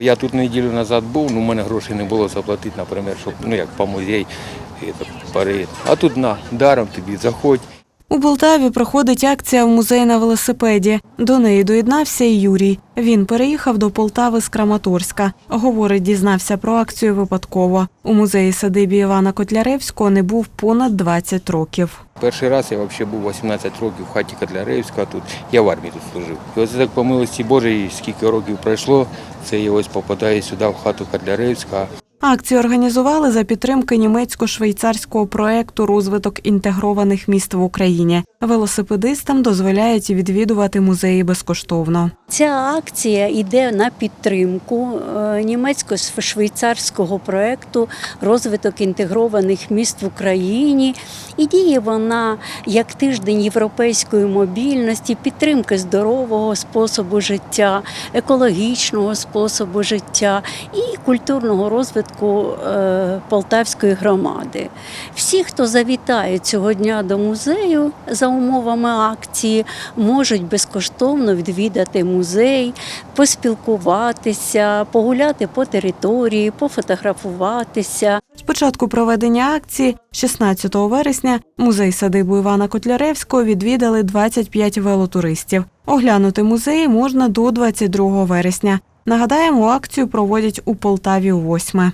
Я тут неділю назад був, ну, у мене грошей не було заплатити, наприклад, щоб ну як по музей, і. А тут на даром тобі заходь. У Полтаві проходить акція в музей на велосипеді. До неї доєднався і Юрій. Він переїхав до Полтави з Краматорська. Говорить, дізнався про акцію випадково. У музеї садибі Івана Котляревського не був понад 20 років. Перший раз я взагалі був 18 років в хаті Котляревська, тут я в армії тут служив. І ось так по милості Божої, скільки років пройшло, це я ось попадаю сюди в хату Котляревська. Акцію організували за підтримки німецько-швейцарського проекту розвиток інтегрованих міст в Україні. Велосипедистам дозволяють відвідувати музеї безкоштовно. Ця акція йде на підтримку е, німецько-швейцарського проекту розвиток інтегрованих міст в Україні. І діє вона як тиждень європейської мобільності, підтримки здорового способу життя, екологічного способу життя і культурного розвитку е, Полтавської громади. Всі, хто завітає цього дня до музею за умовами акції, можуть безкоштовно відвідати музей, поспілкуватися, погуляти по території, пофотографуватися. З початку проведення акції, 16 вересня, музей садибу Івана Котляревського відвідали 25 велотуристів. Оглянути музеї можна до 22 вересня. Нагадаємо, акцію проводять у Полтаві у восьме.